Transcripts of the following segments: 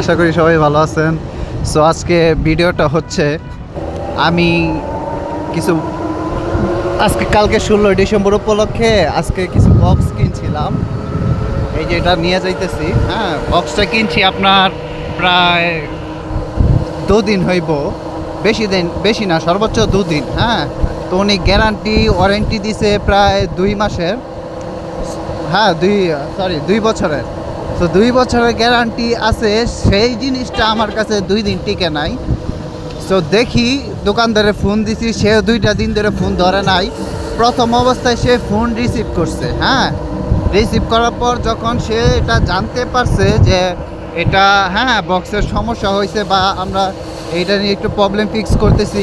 আশা করি সবাই ভালো আছেন। সো আজকে ভিডিওটা হচ্ছে, আমি কিছু, আজকে কালকে ষোলোই ডিসেম্বর উপলক্ষে আজকে কিছু বক্স কিনছিলাম। এই যে এটা নিয়ে যাইতেছি। হ্যাঁ বক্সটা কিনছি আপনার প্রায় দুদিন হইব। বেশি দিন, বেশি না, সর্বোচ্চ দুদিন হ্যাঁ। তো উনি গ্যারান্টি ওয়ারেন্টি দিছে প্রায় দুই মাসের। হ্যাঁ দুই সরি দুই বছরের। তো দুই বছরের গ্যারান্টি আছে, সেই জিনিসটা আমার কাছে দুই দিন টিকে নাই। তো দেখি দোকানদারে ফোন দিছি সে দুইটা দিন ধরে ফোন ধরে নাই। প্রথম অবস্থায় সে ফোন রিসিভ করছে হ্যাঁ? রিসিভ করার পর যখন সে এটা জানতে পারছে যে এটা হ্যাঁ বক্সের সমস্যা হয়েছে বা আমরা এইটা নিয়ে একটু প্রবলেম ফিক্স করতেছি,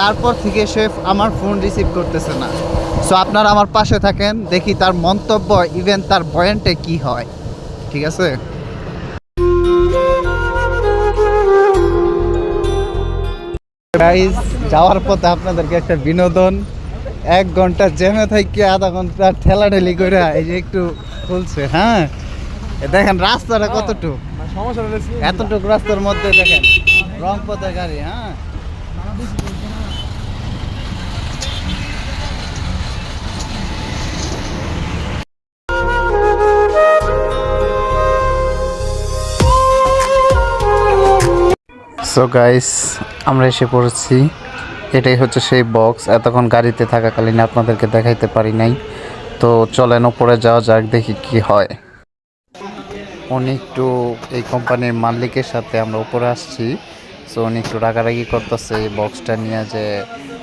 তারপর থেকে সে আমার ফোন রিসিভ করতেছে না। সো আপনারা আমার পাশে থাকেন, দেখি তার মন্তব্য ইভেন তার বয়ানটা কি হয়। ঠিক আছে? যাওয়ার পথে আপনাদেরকে একটা বিনোদন এক ঘণ্টা জ্যামে থেকে আধা ঘণ্টা ঠেলা ঠেলাঠেলি করে এই যে একটু খুলছে হ্যাঁ? দেখেন রাস্তাটা কতটুক? এতটুক রাস্তার মধ্যে দেখেন রং পথে গাড়ি হ্যাঁ? সো গাইস আমরা এসে পড়েছি। এটাই হচ্ছে সেই বক্স এতক্ষণ গাড়িতে থাকাকালীন আপনাদেরকে দেখাইতে পারি নাই। তো চলেন ওপরে যাওয়া যাক, দেখি কি হয়। উনি একটু এই কোম্পানির মালিকের সাথে আমরা উপরে আসছি। সো উনি একটু রাগারাগি করতেছে এই বক্সটা নিয়ে যে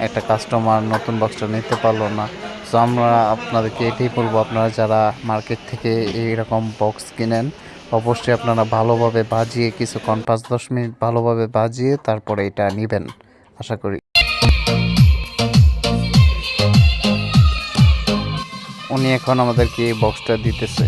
একটা কাস্টমার নতুন বক্সটা নিতে পারল না। সো আমরা আপনাদেরকে এটাই বলব, আপনারা যারা মার্কেট থেকে এইরকম বক্স কিনেন অবশ্যই আপনারা ভালোভাবে বাজিয়ে কিছুক্ষণ পাঁচ, দশ মিনিট ভালোভাবে বাজিয়ে তারপরে এটা নেবেন, আশা করি। উনি এখন আমাদেরকে এই বক্সটা দিতেছে।